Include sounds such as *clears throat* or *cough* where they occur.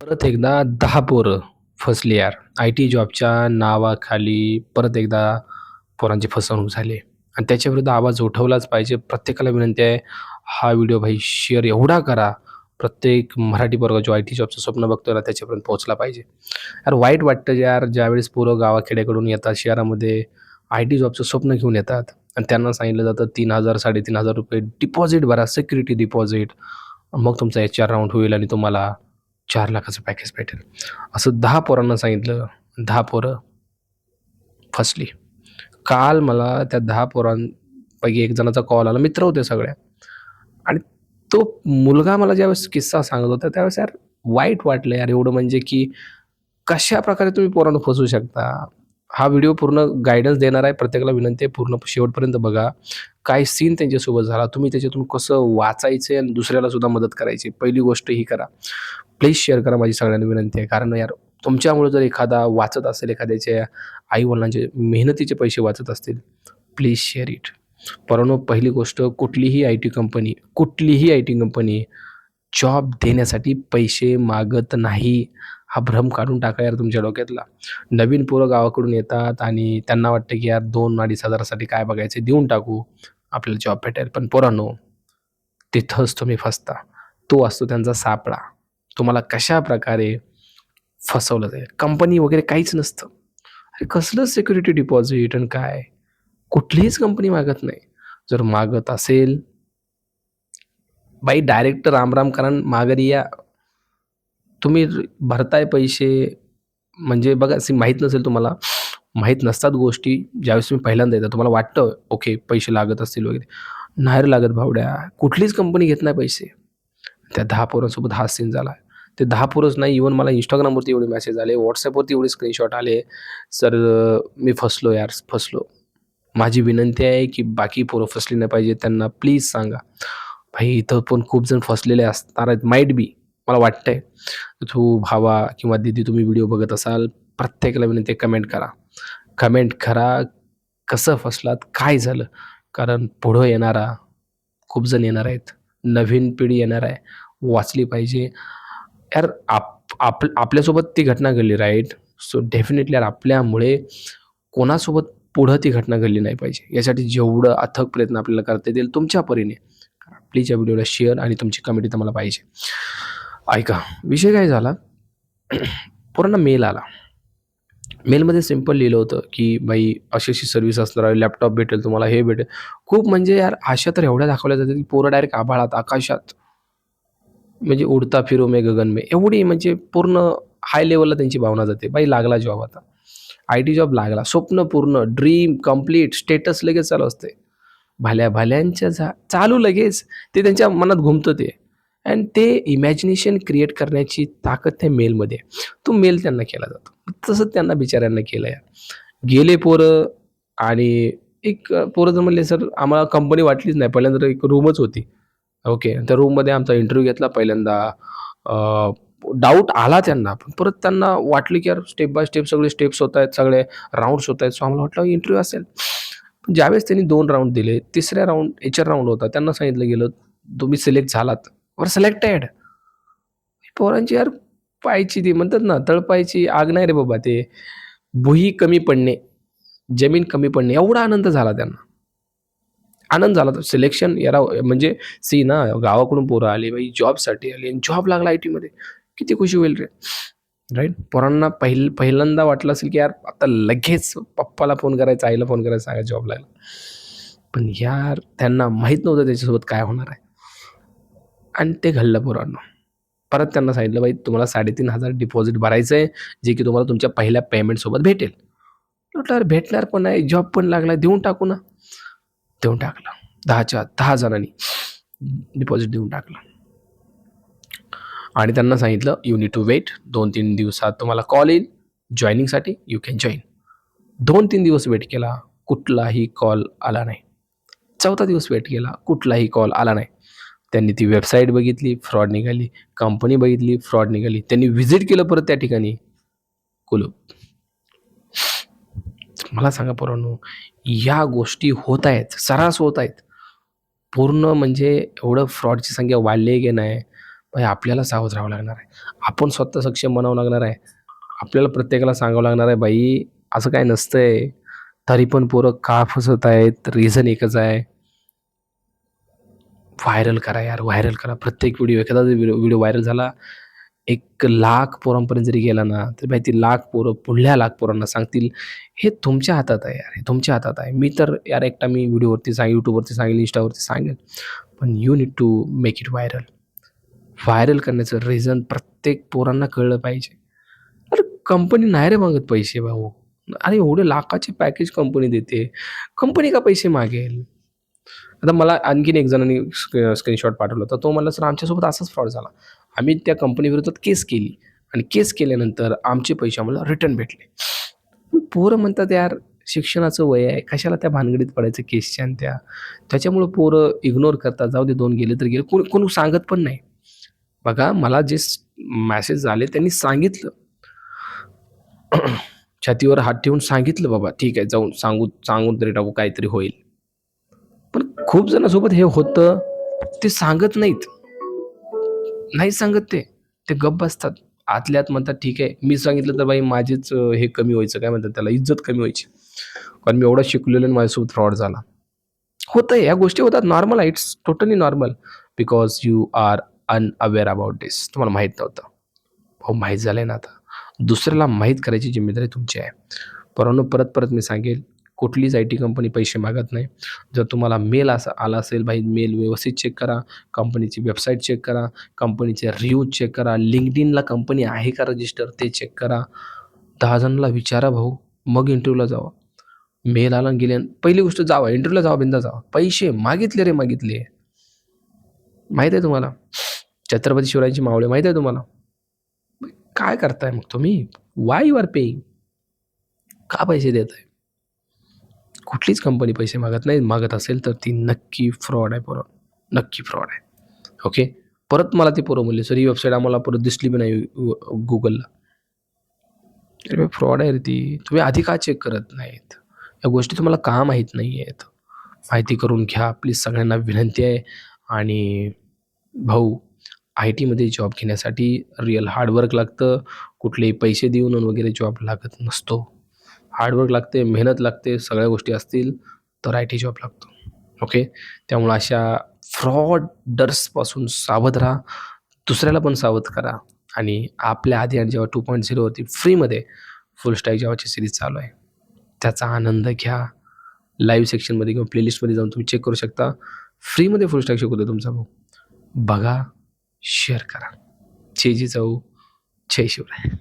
परत एकदा दहा पोरं फसली यार. आय टी जॉबच्या नावाखाली परत एकदा पोरांची फसवणूक झाली. आणि त्याच्याविरुद्ध आवाज उठवलाच पाहिजे. प्रत्येकाला विनंती आहे हा व्हिडिओ भाई शेअर एवढा करा. प्रत्येक मराठी पोरगा जो आय टी जॉबचं स्वप्न बघतो ना त्याच्यापर्यंत पोहोचला पाहिजे. यार वाईट वाटतं जे यार ज्यावेळेस पोरं गावाखेड्याकडून येतात शहरामध्ये आय टी जॉबचं स्वप्न घेऊन येतात. आणि त्यांना सांगितलं जातं तीन हजार साडेतीन हजार रुपये डिपॉझिट भरा सिक्युरिटी डिपॉझिट मग तुमचा एच आर राऊंड होईल आणि तुम्हाला चार लाखाचं पॅकेज भेटेल. असं दहा पोरांना सांगितलं दहा पोरं फसली. काल मला त्या दहा पोरांपैकी एक जणाचा कॉल आला मित्र होते सगळ्या आणि तो मुलगा मला ज्यावेळेस किस्सा सांगत होता त्यावेळेस यार वाईट वाटलं यार एवढं म्हणजे की कशा प्रकारे तुम्ही पोरांना फसवू शकता? हा व्हिडिओ पूर्ण गायडन्स देणार आहे प्रत्येकाला विनंती आहे पूर्ण शेवटपर्यंत बघा. काय सीन त्यांच्यासोबत झाला तुम्ही त्याच्यातून कसं वाचायचं आणि दुसऱ्याला सुद्धा मदत करायची पहिली गोष्ट ही करा. प्लीज शेअर करा माझी सगळ्यांना विनंती आहे. कारण यार तुमच्यामुळे जर एखादा वाचत असेल एखाद्याच्या आईवडिलांचे मेहनतीचे पैसे वाचत असतील प्लीज शेअर इट परंतु पहिली गोष्ट कुठलीही आय टी कंपनी कुठलीही आय टी कंपनी जॉब देण्यासाठी पैसे मागत नाही. हा भ्रम काढून टाका यार तुमच्या डोक्यातला. नवीन पोरं गावाकडून येतात आणि त्यांना वाटतं की यार दोन अडीच हजारासाठी काय बघायचे देऊन टाकू. आपल्याला जॉब भेटेल. पण पोरांनो तिथंच तुम्ही फसता. तो असतो त्यांचा सापळा. तुम्हाला कशा प्रकारे फसवलं जाईल? कंपनी वगैरे काहीच नसतं. अरे कसलं सिक्युरिटी डिपॉझिट आणि काय? कुठलीच कंपनी मागत नाही. जर मागत असेल बाई डायरेक्ट रामराम कारण माघारी या. तुम्ही भरताय पैसे. म्हणजे बघा असे माहीत नसेल तुम्हाला माहीत नसतात गोष्टी. ज्यावेळेस तुम्ही पहिल्यांदा येतात तुम्हाला वाटतं ओके पैसे लागत असतील वगैरे. नाही लागत भावड्या. कुठलीच कंपनी घेत नाही पैसे. त्या दहा पोरांसोबत हा सीन झाला. ते दहा पोरंच नाही इवन मला इंस्टाग्रामवरती एवढे मेसेज आले व्हॉट्सअपवरती एवढे स्क्रीनशॉट आले. सर मी फसलो यार फसलो. माझी विनंती आहे की बाकी पोरं फसली नाही पाहिजे त्यांना प्लीज सांगा. भाई इथं पण खूप जण फसलेले असणार आहेत माईट बी मला वाटतंय. तू भावा किंवा दिदी तुम्ही व्हिडिओ बघत असाल प्रत्येकाला विनंती कमेंट करा. कमेंट करा कसं फसलात काय झालं? कारण पुढं येणारा खूप जण येणार आहेत. नवीन पिढी येणार आहे वाचली पाहिजे. यार आप आप आपल्यासोबत ती घटना घडली राईट सो डेफिनेटली यार आपल्यामुळे कोणासोबत पुढं ती घटना घडली नाही पाहिजे. यासाठी जेवढं अथक प्रयत्न आपल्याला करता येतील तुमच्या परीने प्लीज या व्हिडिओला शेअर आणि तुमची कमेंट इथं मला पाहिजे. ऐका विषय काय झाला? *clears throat* पूर्ण मेल आला. मेलमध्ये सिंपल लिहिलं होतं की बाई अशी अशी सर्व्हिस असणार आहे लॅपटॉप भेटेल तुम्हाला हे भेटेल. खूप म्हणजे यार आशा तर एवढ्या दाखवल्या जातात की पोरं डायरेक्ट आभाळात आकाशात. म्हणजे उडता फिरो मे गगन मे. एवढी म्हणजे पूर्ण हाय लेवलला त्यांची भावना जाते. बाई लागला जॉब आता. आय टी जॉब लागला. स्वप्न पूर्ण ड्रीम कंप्लीट स्टेटस लगेच चालू असते. भल्या भल्यांच्या झा चालू लगेच ते त्यांच्या मनात घुमतं ते. अँड ते इमॅजिनेशन क्रिएट करण्याची ताकद त्या मेलमध्ये आहे. तो मेल त्यांना केला जातो. तसंच त्यांना बिचाऱ्यांना केलं आहे. गेले पोरं आणि एक पोरं जर म्हणले सर आम्हाला कंपनी वाटलीच नाही. पहिल्यांदा एक रूमच होती. ओके त्या रूममध्ये आमचा इंटरव्ह्यू घेतला पहिल्यांदा. डाऊट आला त्यांना. पण परत त्यांना वाटलं की यार स्टेप बाय स्टेप सगळे स्टेप्स होत आहेत सगळे राऊंड्स होत आहेत. सो आम्हाला वाटलं इंटरव्ह्यू असेल. पण ज्यावेळेस त्यांनी दोन राऊंड दिले तिसऱ्या राऊंड एच आर राऊंड होता. त्यांना सांगितलं गेलं तुम्ही सिलेक्ट झालात. वर सिलेक्टेड पोरांची यार पायची ती म्हणतात ना तळपायची आग नाही रे बाबा ते. भुई कमी पडणे जमीन कमी पडणे एवढा आनंद झाला त्यांना. आनंद झाला. तर सिलेक्शन यारा म्हणजे सी ना गावाकडून पोरं आली बाई जॉबसाठी आली आणि जॉब लागला आय टीमध्ये किती खुशी होईल रे. राईट पोरांना पहिल पहिल्यांदा वाटलं असेल की यार आता लगेच पप्पाला फोन करायचा आईला फोन करायचा सांगा जॉब लागला. पण यार त्यांना माहीत नव्हतं त्याच्यासोबत काय होणार आहे. आणि ते घडलं पोरांना. परत त्यांना सांगितलं बाई तुम्हाला साडेतीन हजार डिपॉझिट भरायचं आहे जे की तुम्हाला तुमच्या पहिल्या पेमेंटसोबत भेटेल. म्हटलं भेटणार पण आहे जॉब पण लागला देऊन टाकू ना. देऊन टाकलं. दहाच्या दहा जणांनी डिपॉझिट देऊन टाकलं. आणि त्यांना सांगितलं यू नीड टू वेट दोन तीन दिवसात तुम्हाला कॉल येईल जॉईनिंगसाठी यू कॅन जॉईन दोन तीन दिवस वेट केला कुठलाही कॉल आला नाही. चौथा दिवस वेट केला कुठलाही कॉल आला नाही. त्यांनी ती वेबसाईट बघितली फ्रॉड निघाली कंपनी बघितली फ्रॉड निघाली. त्यांनी व्हिजिट केलं परत त्या ठिकाणी. कुलूप. मला सांगा पोरांनो या गोष्टी होत आहेत सरास होत आहेत. पूर्ण म्हणजे एवढं फ्रॉडची संख्या वाढली आहे की नाही भाई आपल्याला सावध राहावं लागणार आहे. आपण स्वतः सक्षम बनावं लागणार आहे. आपल्याला प्रत्येकाला सांगावं लागणार आहे बाई असं काय नसतंय. तरी पण पोरं का फसत आहेत? रिझन एकच आहे. व्हायरल करा यार व्हायरल करा. प्रत्येक व्हिडिओ एखादा व्हिडिओ व्हिडिओ व्हायरल झाला एक लाख पोरांपर्यंत जरी गेला ना तर भाई ती लाख पोरं पुढल्या लाख पोरांना सांगतील हे तुमच्या हातात आहे यार हे तुमच्या हातात आहे. मी तर यार एकटा मी व्हिडिओवरती सांग यूट्यूबवरती सांगेल इंस्टावरती सांगेल पण you need to make it viral viral करण्याचं रिझन प्रत्येक पोरांना कळलं पाहिजे. अरे कंपनी नाही रे मागत पैसे भाऊ. अरे एवढे लाखाचे पॅकेज कंपनी देते. कंपनी का पैसे मागेल? आता मला आणखीन एक जणांनी स्क्रीनशॉट पाठवला होता. तो म्हणला सर आमच्यासोबत असाच फ्रॉड झाला. आम्ही त्या कंपनीविरोधात केस केली. आणि केस केल्यानंतर आमचे पैसे आम्हाला रिटर्न भेटले. पोरं म्हणतात यार शिक्षणाचं वय आहे. कशाला त्या भानगडीत पडायचं केसच्या आणि त्या? त्याच्यामुळं पोरं इग्नोर करतात. जाऊ दे दोन गेले तर गेले. कोण कोण सांगत पण नाही. बघा मला जे मॅसेज झाले त्यांनी सांगितलं. *clears throat* छातीवर हात ठेवून सांगितलं बाबा ठीक आहे जाऊन सांगू सांगून तरी टाकू काहीतरी होईल. खूप जणांसोबत हे होतं. ते सांगत नाहीत. नाही सांगत ते. ते गप्प बसतात. आतल्या आत म्हणतात ठीक आहे. मी सांगितलं तर बाई माझेच हे कमी व्हायचं. काय म्हणतात त्याला? इज्जत कमी व्हायची. कारण मी एवढा शिकलेलो आणि माझ्यासोबत फ्रॉड झाला. होतं या गोष्टी होतात. नॉर्मल आहे. It's totally normal because you are unaware about this तुम्हाला माहीत नव्हतं. हो माहीत झालं आहे ना आता. दुसऱ्याला माहीत करायची जिम्मेदारी तुमची आहे. परंतु परत परत मी सांगेल. कुठलीच आय टी कंपनी पैसे मागत नाही. जर तुम्हाला मेल असा आला असेल भाई मेल व्यवस्थित चेक करा. कंपनीची वेबसाईट चेक करा. कंपनीचे रिव्ह्यूज चेक करा. लिंकडिनला कंपनी आहे का रजिस्टर ते चेक करा. दहा जणांना विचारा भाऊ. मग इंटरव्ह्यूला जावा. मेल आला आणि गेले पहिली गोष्ट जावा. इंटरव्ह्यूला जावा बिंदा जावा. पैसे मागितले रे मागितले. माहीत आहे तुम्हाला? छत्रपती शिवरायांची मावळे माहीत आहे तुम्हाला? काय करताय मग तुम्ही? वाय यू आर पेईंग का पैसे देत आहे कुठलीच कंपनी पैसे मागत नाही मागत असेल तर ती नक्की फ्रॉड आहे पोरं. नक्की फ्रॉड आहे. ओके परत मला ती पोरं सर ही वेबसाईट आम्हाला परत दिसली बी नाही गुगलला अरे फ्रॉड आहे रे ती. तुम्ही आधी का चेक करत नाहीत? या गोष्टी तुम्हाला का माहीत नाही आहेत माहिती करून घ्या. प्लीज सगळ्यांना विनंती आहे. आणि भाऊ आय टीमध्ये जॉब घेण्यासाठी रिअल हार्डवर्क लागतं. कुठलेही पैसे देऊन वगैरे जॉब लागत नसतो. हार्डवर्क लागते मेहनत लागते सगळ्या गोष्टी असतील तर आय टी जॉब लागतो. ओके त्यामुळं अशा फ्रॉडर्सपासून सावध राहा. दुसऱ्याला पण सावध करा. आणि आपल्या आधी आणि जेव्हा टू पॉईंट झिरोवरती फ्रीमध्ये फुल स्टाईक जेव्हाची सिरीज चालू आहे. त्याचा आनंद घ्या. लाईव्ह सेक्शनमध्ये किंवा प्लेलिस्टमध्ये जाऊन तुम्ही चेक करू शकता. फ्रीमध्ये फुल स्टाईक शिकवतो तुमचा भाऊ. बघा शेअर करा. जे जी जाऊ जय शिवराय.